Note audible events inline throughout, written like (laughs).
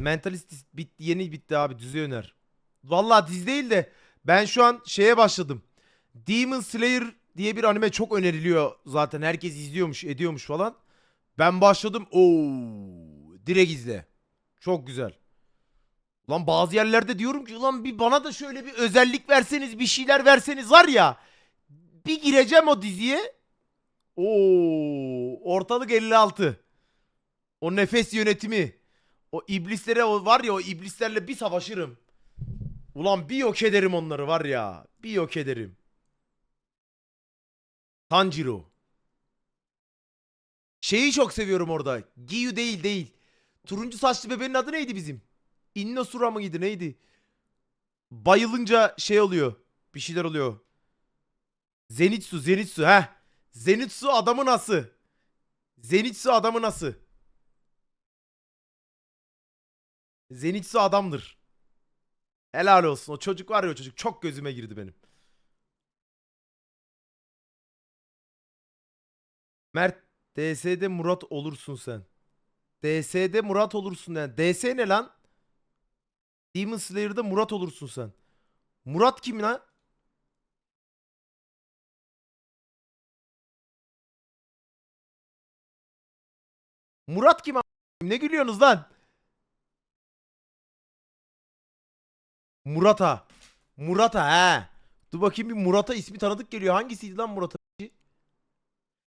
Mentalist bitti, yeni bitti abi düze öner. Vallahi dizi değil de ben şu an şeye başladım. Demon Slayer diye bir anime çok öneriliyor zaten. Herkes izliyormuş, ediyormuş falan. Ben başladım. Oo, direkt izle. Çok güzel. Ulan bazı yerlerde diyorum ki ulan bir bana da şöyle bir özellik verseniz, bir şeyler verseniz var ya. Bir gireceğim o diziye. Oo, ortalık 56. O nefes yönetimi. O iblislere var ya o iblislerle bir savaşırım. Ulan bir yok ederim onları var ya. Bir yok ederim. Tanjiro. Şeyi çok seviyorum orada. Giyu değil değil. Turuncu saçlı bebeğin adı neydi bizim? Innosura mıydı neydi? Bayılınca şey oluyor. Bir şeyler oluyor. Zenitsu Zenitsu ha. Zenitsu adamın ası. Zenitsu adamın ası. Zenitsu adamdır. Helal olsun. O çocuk var ya o çocuk çok gözüme girdi benim. Mert DS'de Murat olursun sen. DS'de Murat olursun yani. DS ne lan? Demon Slayer'da Murat olursun sen. Murat kim lan? Murat kim Ne gülüyorsunuz lan? Murat'a. Murat'a he. Dur bakayım bir Murat'a ismi tanıdık geliyor. Hangisiydi lan Murat'a?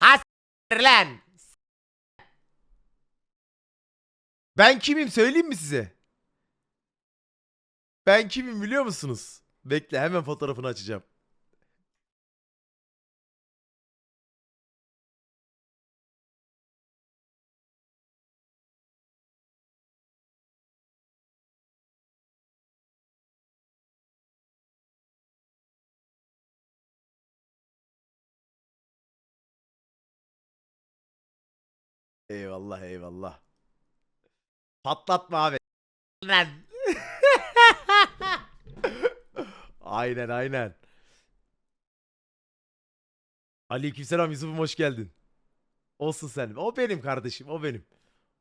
Ha lan. Ben kimim söyleyeyim mi size? Ben kimim biliyor musunuz? Bekle hemen fotoğrafını açacağım. Eyvallah eyvallah. Patlatma abi. Lan. (laughs) aynen aynen. Aleykümselam Yusuf'um hoş geldin. Olsun sen. O benim kardeşim o benim.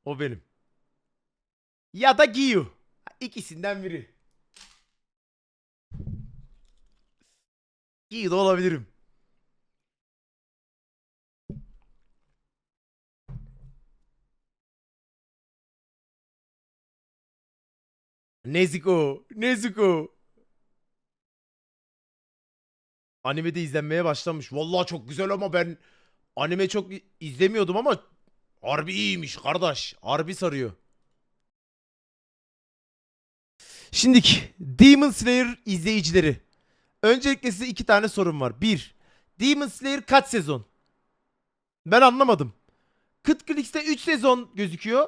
O benim. Ya da Giyu. İkisinden biri. Giyu da olabilirim. Nezuko. Nezuko. Anime de izlenmeye başlamış. Vallahi çok güzel ama ben anime çok izlemiyordum ama harbi iyiymiş kardeş. Harbi sarıyor. Şimdiki Demon Slayer izleyicileri. Öncelikle size iki tane sorum var. Bir, Demon Slayer kaç sezon? Ben anlamadım. Kıtklix'te 3 sezon gözüküyor.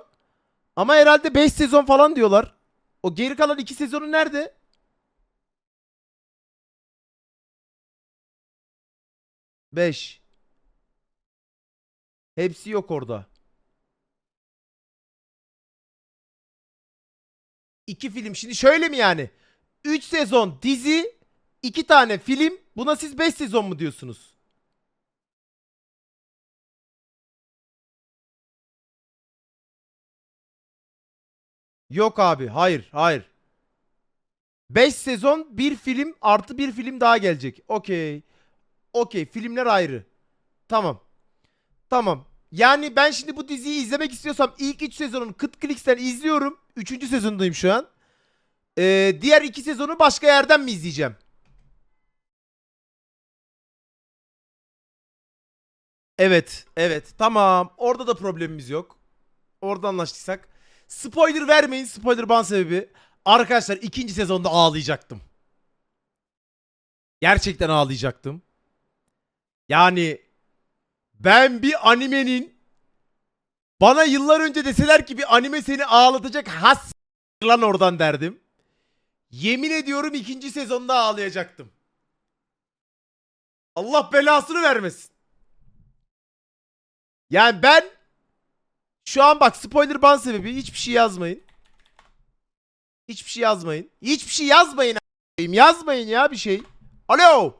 Ama herhalde 5 sezon falan diyorlar. O geri kalan 2 sezonu nerede? Beş. Hepsi yok orada. İki film. Şimdi şöyle mi yani? 3 sezon dizi, 2 tane film. Buna siz 5 sezon mu diyorsunuz? Yok abi. Hayır. Hayır. 5 sezon bir film artı bir film daha gelecek. Okey. Okey. Filmler ayrı. Tamam. Tamam. Yani ben şimdi bu diziyi izlemek istiyorsam ilk 3 sezonun Kıt Kliks'ten izliyorum. 3. sezondayım şu an. Ee, diğer 2 sezonu başka yerden mi izleyeceğim? Evet. Evet. Tamam. Orada da problemimiz yok. Orada anlaştıysak. Spoiler vermeyin. Spoiler ban sebebi. Arkadaşlar ikinci sezonda ağlayacaktım. Gerçekten ağlayacaktım. Yani ben bir animenin bana yıllar önce deseler ki bir anime seni ağlatacak has lan oradan derdim. Yemin ediyorum ikinci sezonda ağlayacaktım. Allah belasını vermesin. Yani ben şu an bak spoiler ban sebebi hiçbir şey yazmayın. Hiçbir şey yazmayın. Hiçbir şey yazmayın. Yazmayın ya bir şey. Alo.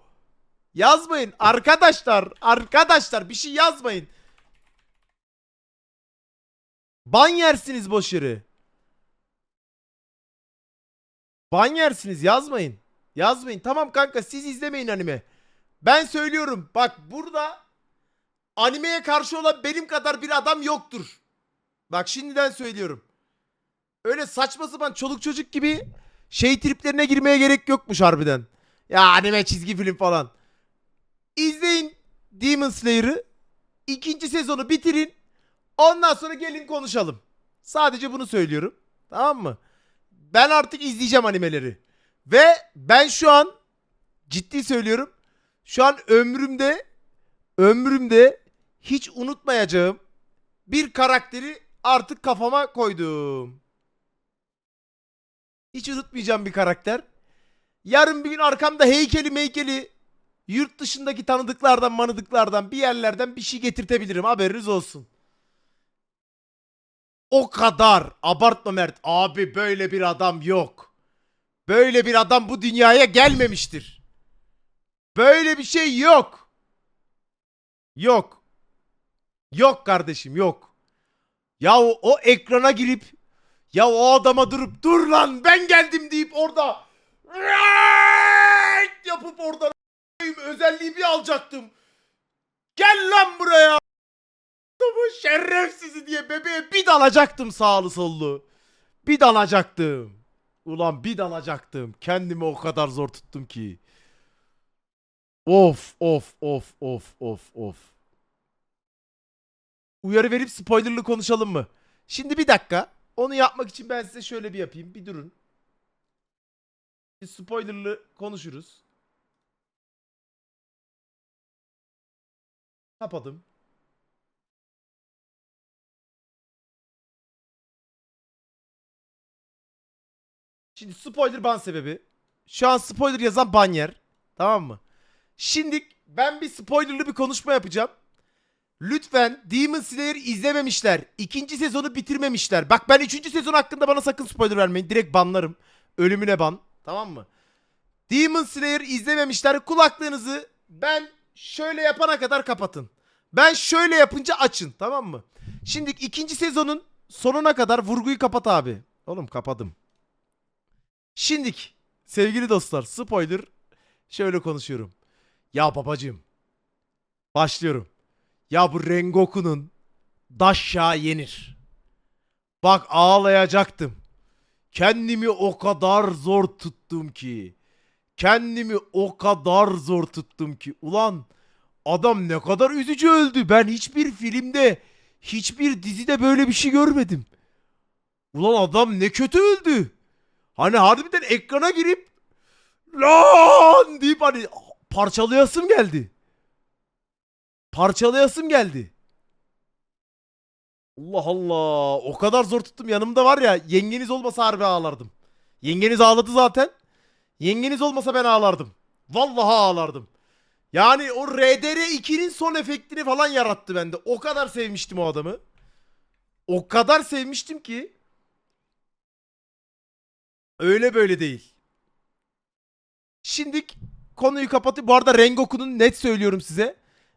Yazmayın arkadaşlar. Arkadaşlar bir şey yazmayın. Ban yersiniz boş yere. Ban yersiniz yazmayın. Yazmayın. Tamam kanka siz izlemeyin anime. Ben söylüyorum. Bak burada animeye karşı olan benim kadar bir adam yoktur. Bak şimdiden söylüyorum. Öyle saçma sapan çoluk çocuk gibi şey triplerine girmeye gerek yokmuş harbiden. Ya anime çizgi film falan. İzleyin Demon Slayer'ı. İkinci sezonu bitirin. Ondan sonra gelin konuşalım. Sadece bunu söylüyorum. Tamam mı? Ben artık izleyeceğim animeleri. Ve ben şu an ciddi söylüyorum. Şu an ömrümde ömrümde hiç unutmayacağım bir karakteri artık kafama koydum. Hiç unutmayacağım bir karakter. Yarın bir gün arkamda heykeli meykeli yurt dışındaki tanıdıklardan manıdıklardan bir yerlerden bir şey getirtebilirim haberiniz olsun. O kadar abartma Mert. Abi böyle bir adam yok. Böyle bir adam bu dünyaya gelmemiştir. Böyle bir şey yok. Yok. Yok kardeşim yok. Ya o, ekrana girip ya o adama durup dur lan ben geldim deyip orada yapıp oradan özelliği bir alacaktım. Gel lan buraya. Adamı şerefsizi diye bebeğe bir dalacaktım sağlı sollu. Bir dalacaktım. Ulan bir dalacaktım. Kendimi o kadar zor tuttum ki. Of of of of of of. Uyarı verip spoilerlı konuşalım mı? Şimdi bir dakika. Onu yapmak için ben size şöyle bir yapayım. Bir durun. Bir spoilerlı konuşuruz. Kapadım. Şimdi spoiler ban sebebi. Şu an spoiler yazan ban yer. Tamam mı? Şimdi ben bir spoilerlı bir konuşma yapacağım. Lütfen Demon Slayer izlememişler. İkinci sezonu bitirmemişler. Bak ben üçüncü sezon hakkında bana sakın spoiler vermeyin. Direkt banlarım. Ölümüne ban. Tamam mı? Demon Slayer izlememişler. Kulaklığınızı ben şöyle yapana kadar kapatın. Ben şöyle yapınca açın. Tamam mı? Şimdi ikinci sezonun sonuna kadar vurguyu kapat abi. Oğlum kapadım. Şimdik sevgili dostlar spoiler şöyle konuşuyorum. Ya babacığım başlıyorum. Ya bu Rengoku'nun daşşağı yenir. Bak ağlayacaktım. Kendimi o kadar zor tuttum ki. Kendimi o kadar zor tuttum ki. Ulan adam ne kadar üzücü öldü. Ben hiçbir filmde, hiçbir dizide böyle bir şey görmedim. Ulan adam ne kötü öldü. Hani harbiden ekrana girip lan deyip hani parçalayasım geldi. Parçalayasım geldi. Allah Allah. O kadar zor tuttum. Yanımda var ya yengeniz olmasa harbi ağlardım. Yengeniz ağladı zaten. Yengeniz olmasa ben ağlardım. Vallahi ağlardım. Yani o RDR 2'nin son efektini falan yarattı bende. O kadar sevmiştim o adamı. O kadar sevmiştim ki. Öyle böyle değil. Şimdi konuyu kapatıp bu arada Rengoku'nun net söylüyorum size.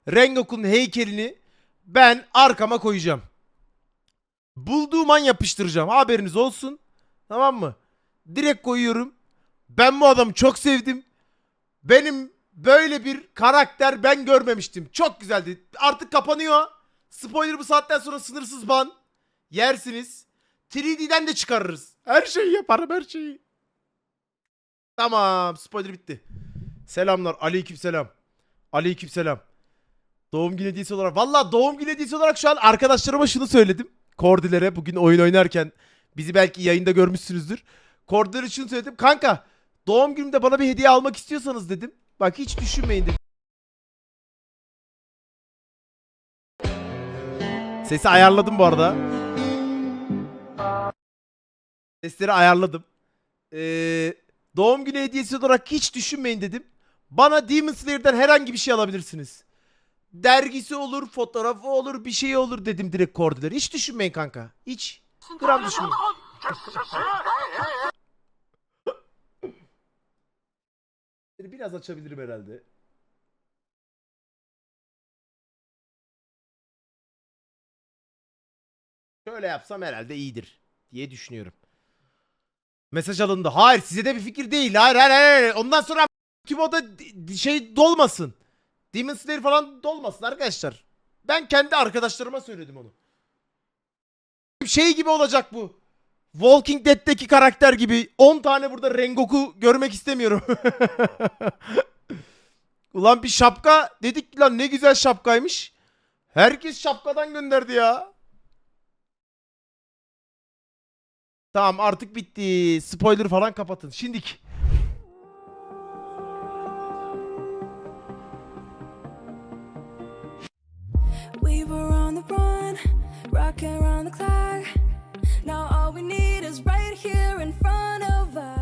Rengoku'nun heykelini ben arkama koyacağım. Bulduğum an yapıştıracağım. Haberiniz olsun. Tamam mı? Direkt koyuyorum. Ben bu adamı çok sevdim. Benim böyle bir karakter ben görmemiştim. Çok güzeldi. Artık kapanıyor. Spoiler bu saatten sonra sınırsız ban. Yersiniz. 3D'den de çıkarırız. Her şeyi yaparım her şeyi. Tamam spoiler bitti. Selamlar aleyküm selam. Aleyküm selam. Doğum günü hediyesi olarak. Valla doğum günü hediyesi olarak şu an arkadaşlarıma şunu söyledim. Kordilere bugün oyun oynarken bizi belki yayında görmüşsünüzdür. Kordilere şunu söyledim. Kanka doğum günümde bana bir hediye almak istiyorsanız dedim. Bak hiç düşünmeyin dedim. Sesi ayarladım bu arada. Sesleri ayarladım. Ee, doğum günü hediyesi olarak hiç düşünmeyin dedim. Bana Demon Slayer'den herhangi bir şey alabilirsiniz. Dergisi olur, fotoğrafı olur, bir şey olur dedim direkt kordileri. Hiç düşünmeyin kanka. Hiç. Gram düşünmeyin. Biraz açabilirim herhalde. Şöyle yapsam herhalde iyidir diye düşünüyorum. Mesaj alındı. Hayır size de bir fikir değil. Hayır hayır hayır. Ondan sonra kim o da şey dolmasın. Demon Slayer falan dolmasın arkadaşlar. Ben kendi arkadaşlarıma söyledim onu. Şey gibi olacak bu. Walking Dead'teki karakter gibi 10 tane burada Rengoku görmek istemiyorum. (laughs) Ulan bir şapka dedik ki lan ne güzel şapkaymış. Herkes şapkadan gönderdi ya. Tamam artık bitti. Spoiler falan kapatın. Şimdik. Around the clock. Now all we need is right here in front of us.